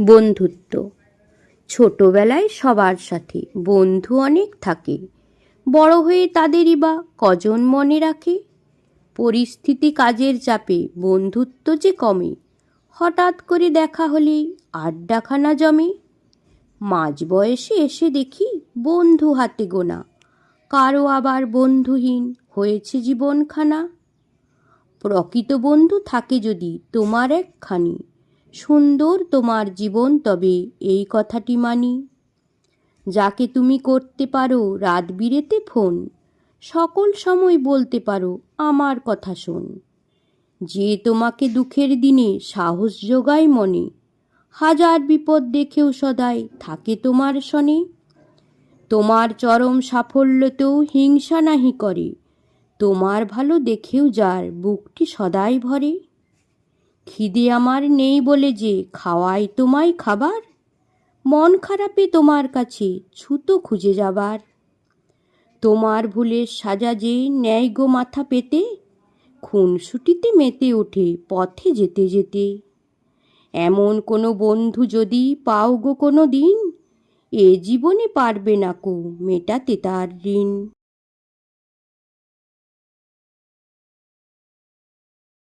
বন্ধুত্ব। ছোটবেলায় সবার সাথে বন্ধু অনেক থাকে। বড় হয়ে তাদেরই বা কজন মনে রাখে? পরিস্থিতি কাজের চাপে বন্ধুত্ব যে কমে, হঠাৎ করে দেখা হলেই আড্ডাখানা জমে। মাঝ বয়সে এসে দেখি বন্ধু হাতে গোনা, কারও আবার বন্ধুহীন হয়েছে জীবনখানা। প্রকৃত বন্ধু থাকে যদি তোমার একখানি। সুন্দর তোমার জীবন, তবে এই কথাটি মানি। যাকে তুমি করতে পারো রাত বিরেতে ফোন, সকল সময় বলতে পারো আমার কথা শোন। যে তোমাকে দুঃখের দিনে সাহস যোগায় মনে, হাজার বিপদ দেখেও সদাই থাকে তোমার শনে। তোমার চরম সাফল্যতেও হিংসা নাহি করে, তোমার ভালো দেখেও যার বুকটি সদাই ভরে। খিদে আমার নেই বলে যে খাওয়াই তোমায় খাবার। মন খারাপে তোমার কাছে ছুতো খুঁজে যাবার। তোমার ভুলের সাজা যে ন্যায় গো মাথা পেতে, খুনসুটিতে মেতে ওঠে পথে যেতে যেতে। এমন কোনো বন্ধু যদি পাও গো কোনো দিন, এ জীবনে পারবে না কো মেটাতে তার ঋণ।